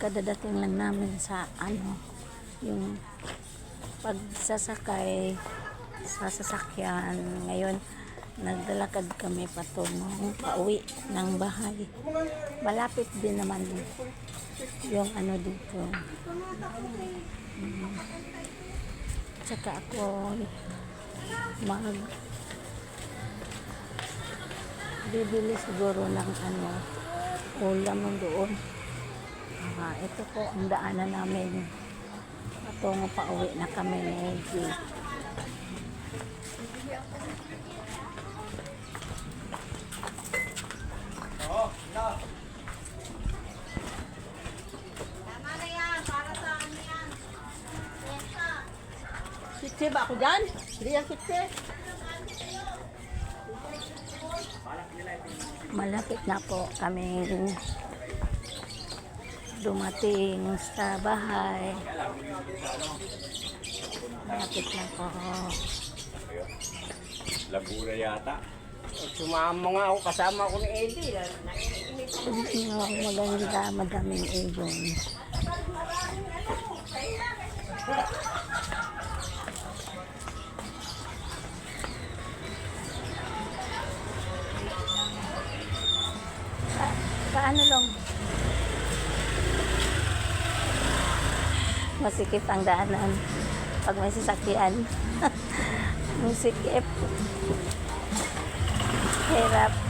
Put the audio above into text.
kadadating lang namin sa ano, yung pagsasakay sa sasakyan. Ngayon, naglalakad kami patungong pauwi ng bahay. Malapit din naman yung ano dito. Mm. Tsaka ako mag bibili siguro ng ano ulam doon. Ah, ito po ang daanan namin. Patungo pa uwi na kami ni Edgy. Kitse ba ako dyan? Hindi yan kitse. Malapit na po kami dumating sa bahay. Malapit na po. Lagura yata. Sumama nga ako, kasama ako ni Eddie. No, maganda, madaming ibon. Pa- paano lang? Masikip ang daanan pag may sasakyan. Masikip. Hirap.